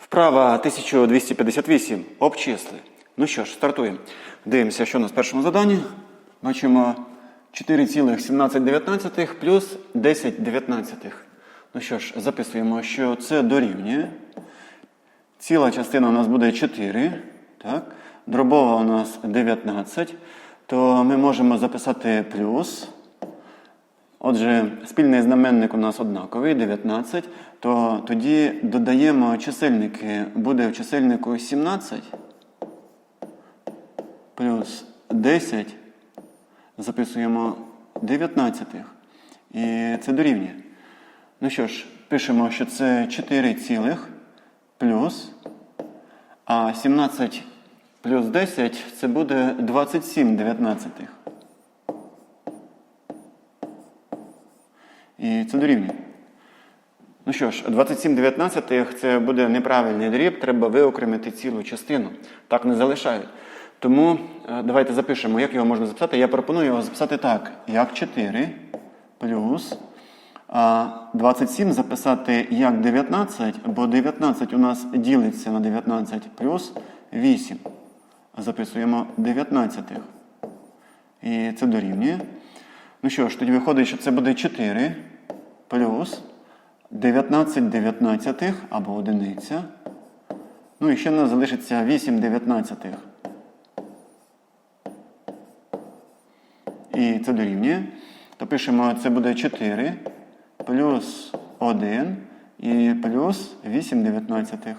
Вправа 1258. Обчисли. Ну що ж, стартуємо. Дивимося, що у нас в першому заданні. Бачимо 4,1719 плюс 10,19. Ну що ж, записуємо, що це дорівнює. Ціла частина у нас буде 4. Так? Дробова у нас 19. То ми можемо записати плюс. Отже, спільний знаменник у нас однаковий 19, то тоді додаємо чисельники. Буде в чисельнику 17 плюс 10, записуємо 19. І це дорівнює. Ну що ж, пишемо, що це 4 цілих плюс, а 17 плюс 10 це буде 27 дев'ятнадцятих. І це дорівнює. Ну що ж, 27 дев'ятнадцятих це буде неправильний дріб, треба виокремити цілу частину. Так не залишають. Тому е, давайте запишемо, як його можна записати. Я пропоную його записати так, як 4 плюс 27 записати як 19, бо 19 у нас ділиться на 19 плюс 8. Записуємо 19. І це дорівнює. Ну що ж, тоді виходить, що це буде 4 плюс 19 дев'ятнадцятих або одиниця. Ну і ще нас залишиться 8 дев'ятнадцятих. І це дорівнює. То пишемо, це буде 4 плюс 1 і плюс 8 дев'ятнадцятих.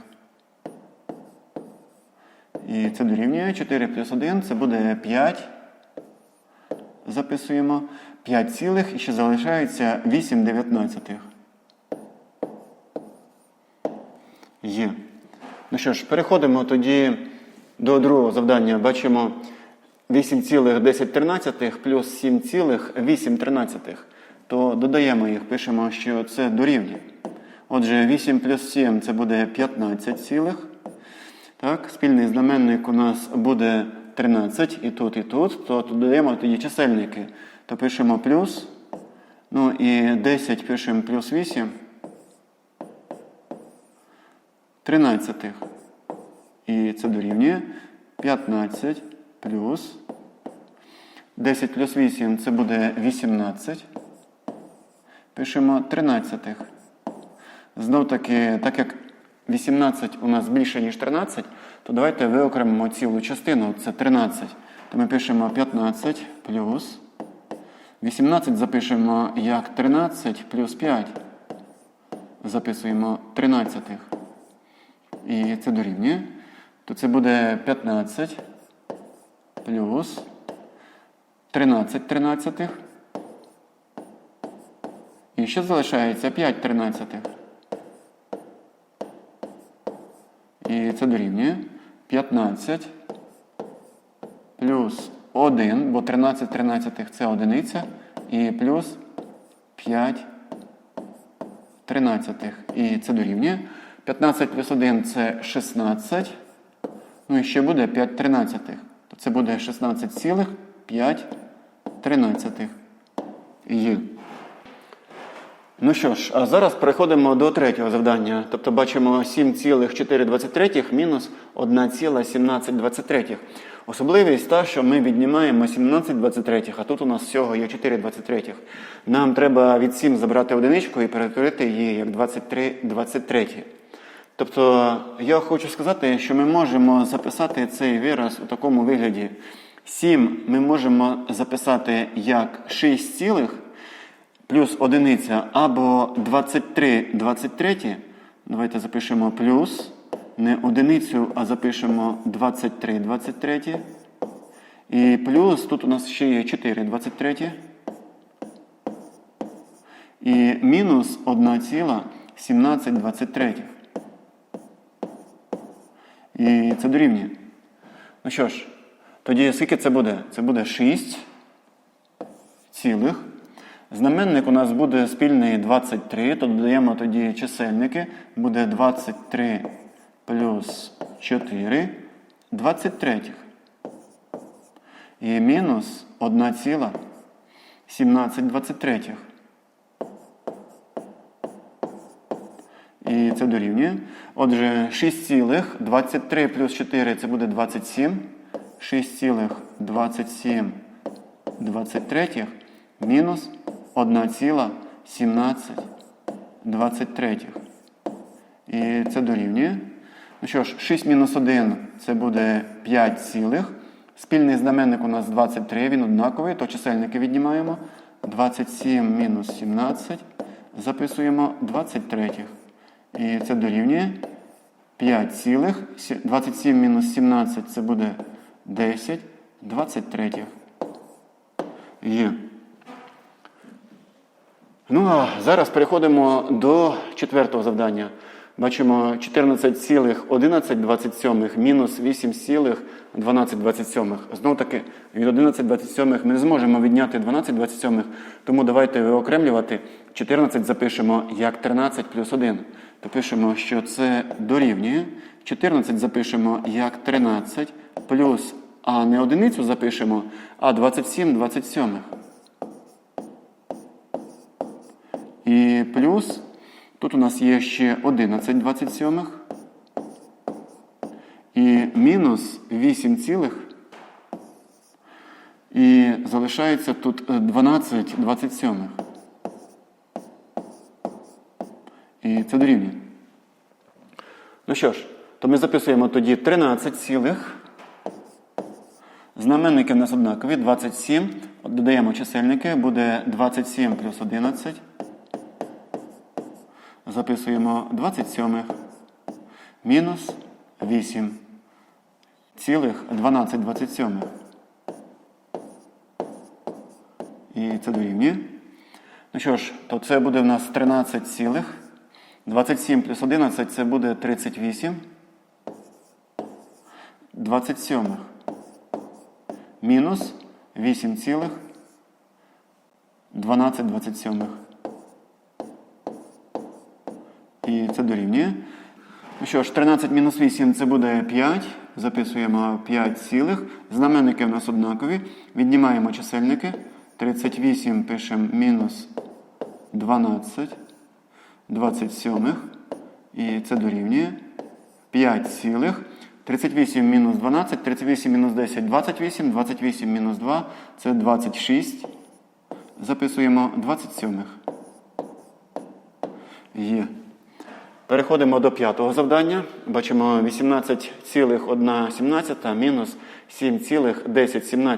І це дорівнює 4 плюс 1 це буде 5 записуємо 5 цілих і ще залишається 8 дев'ятнадцятих. Є. Ну що ж, переходимо тоді до другого завдання. Бачимо 8,10 плюс 7,8. То додаємо їх, пишемо, що це дорівнює. Отже, 8 плюс 7 це буде 15 цілих. Так, спільний знаменник у нас буде 13 і тут, і тут, то додаємо тоді чисельники. То пишемо плюс. Ну і 10 пишемо плюс 8. 13. І це дорівнює 15 плюс 10 плюс 8 це буде 18. Пишемо 13. Знов таки, так як 18 у нас більше, ніж 13, то давайте виокремимо цілу частину, це 13. То ми пишемо 15 плюс. 18 запишемо як 13 плюс 5. Записуємо 13. І це дорівнює. То це буде 15 плюс 13 тринадцятих. І ще залишається 5 тринадцятих. І це дорівнює 15 плюс 1, бо 13 тринадцятих це одиниця, і плюс 5 тринадцятих. І це дорівнює. 15 плюс 1 це 16. Ну і ще буде 5 тринадцятих. То це буде 16,5 тринадцятих. Є. Ну що ж, а зараз переходимо до третього завдання. Тобто бачимо 7,423 мінус 1,1723. Особливість та, що ми віднімаємо 17,23, а тут у нас всього є 4,23. Нам треба від 7 забрати одиничку і перетворити її як 23,23. Тобто я хочу сказати, що ми можемо записати цей вираз у такому вигляді. 7 ми можемо записати як 6 цілих плюс одиниця або 23 23. Давайте запишемо плюс. Не одиницю, а запишемо 23 23. І плюс тут у нас ще є 4 23. І мінус 1,17 23. І це дорівнює. Ну що ж, тоді скільки це буде? Це буде 6 цілих. Знаменник у нас буде спільний 23, то додаємо тоді чисельники. Буде 23 плюс 4, 23. І мінус 1,17 23. І це дорівнює. Отже, 6,23 плюс 4 це буде 27. 6,27 23 мінус 1,17 23. І це дорівнює. Ну що ж, 6 мінус 1 це буде 5 цілих. Спільний знаменник у нас 23, він однаковий, то чисельники віднімаємо. 27 мінус 17. Записуємо 23. І це дорівнює 5 цілих. 27 мінус 17 це буде 10. 23. Є. Ну а зараз переходимо до четвертого завдання. Бачимо 14,11 мінус 8,12. Знову таки, від 11,27 ми не зможемо відняти 12,27, тому давайте виокремлювати. 14 запишемо як 13 плюс 1. То пишемо, що це дорівнює. 14 запишемо як 13 плюс, а не одиницю запишемо, а 27 27. І плюс, тут у нас є ще 11 27. І мінус 8 цілих. І залишається тут е, 12 27. І це дорівнює. Ну що ж, то ми записуємо тоді 13 цілих. Знаменники в нас однакові 27. Додаємо чисельники, буде 27 плюс 11. Записуємо 27 мінус 8 цілих 12 27. І це дорівнює. Ну що ж, то це буде в нас 13 цілих. 27 плюс 11 це буде 38. 27 мінус 8 цілих 12 27. І це дорівнює. Ну що ж, 13 мінус 8 це буде 5. Записуємо 5 цілих. Знаменники в нас однакові. Віднімаємо чисельники. 38 пишемо мінус 12. 27. І це дорівнює. 5 цілих. 38 мінус 12, 38 мінус 10, 28, 28 мінус 2 це 26. Записуємо 27. Є. Переходимо до п'ятого завдання. Бачимо 18,117 мінус 7,1017.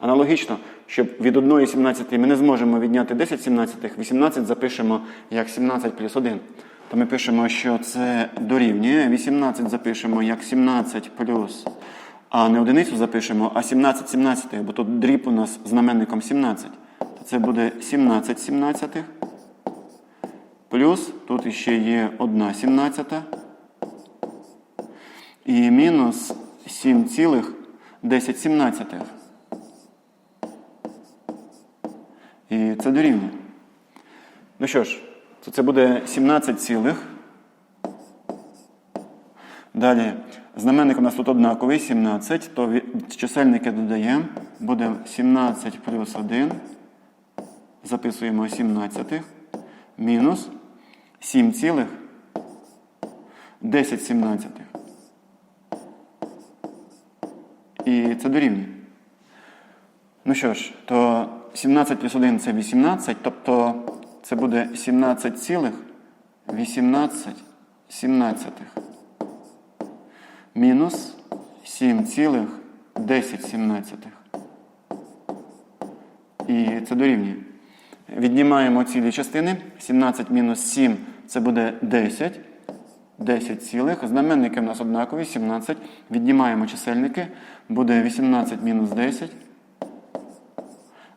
Аналогічно, щоб від 1,17 ми не зможемо відняти 10 17, 18 запишемо як 17 плюс 1. То ми пишемо, що це дорівнює. 18 запишемо як 17 плюс, а не одиницю запишемо, а 17 17, бо тут дріб у нас знаменником 17. То це буде 17 17. Плюс тут ще є 1 сімнадцята. І мінус 7,10 сімнадцятих. І це дорівнює. Ну що ж, то це буде 17 цілих. Далі, знаменник у нас тут однаковий, 17, то чисельники додаємо. Буде 17 плюс 1. Записуємо 17 мінус 7 цілих 10 сімнадцятих. І це дорівнює. Ну що ж, то 17 плюс 1 це 18, тобто це буде 17,18 17 цілих 18 сімнадцятих. Мінус 7 цілих 10 сімнадцятих. І це дорівнює. Віднімаємо цілі частини. 17 мінус 7 це буде 10. 10 цілих. Знаменники в нас однакові, 17. Віднімаємо чисельники. Буде 18 мінус 10.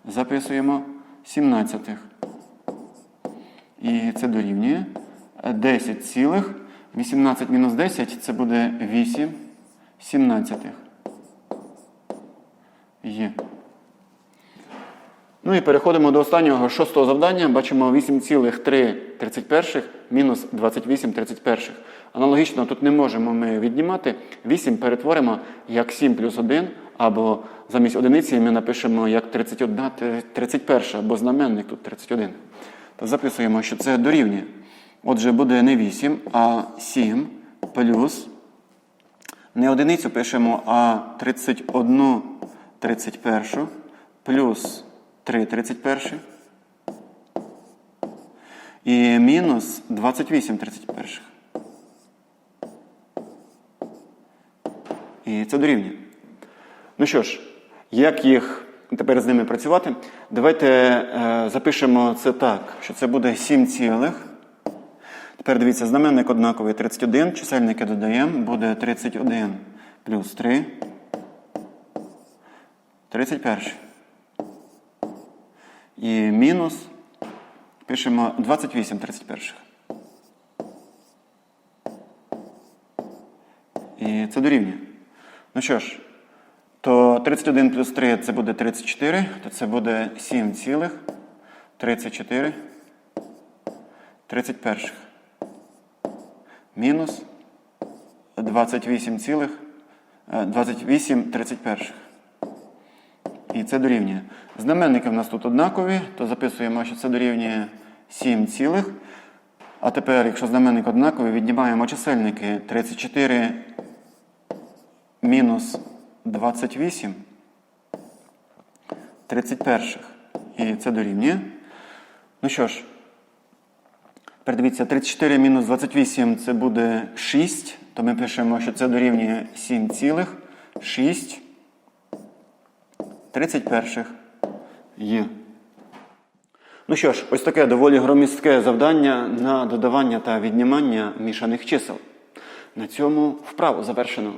Записуємо 17. І це дорівнює. 10 цілих. 18 мінус 10 це буде 8 сімнадцятих. Є. Ну і переходимо до останнього шостого завдання. Бачимо 8,331 мінус 28,31. Аналогічно тут не можемо ми віднімати. 8 перетворимо як 7 плюс 1, або замість одиниці ми напишемо як 31, 31, бо знаменник тут 31. То записуємо, що це дорівнює. Отже, буде не 8, а 7 плюс. Не одиницю пишемо, а 31 31 плюс 3 31 і мінус 28 31. І це дорівнює. Ну що ж, як їх тепер з ними працювати? Давайте е, запишемо це так, що це буде 7 цілих. Тепер дивіться, знаменник однаковий 31, чисельники додаємо, буде 31 плюс 3. 31. І мінус. Пишемо 28 31. І це дорівнює. Ну що ж, то 31 плюс 3 це буде 34, то це буде 7 цілих 34 31. Мінус 28 цілих е, 28 31. І це дорівнює. Знаменники в нас тут однакові, то записуємо, що це дорівнює 7 цілих. А тепер, якщо знаменник однаковий, віднімаємо чисельники 34 мінус 28 31. І це дорівнює. Ну що ж, тепер дивіться, 34 мінус 28 це буде 6. То ми пишемо, що це дорівнює 7 цілих 6 31 є. Ну що ж, ось таке доволі громістке завдання на додавання та віднімання мішаних чисел. На цьому вправу завершено.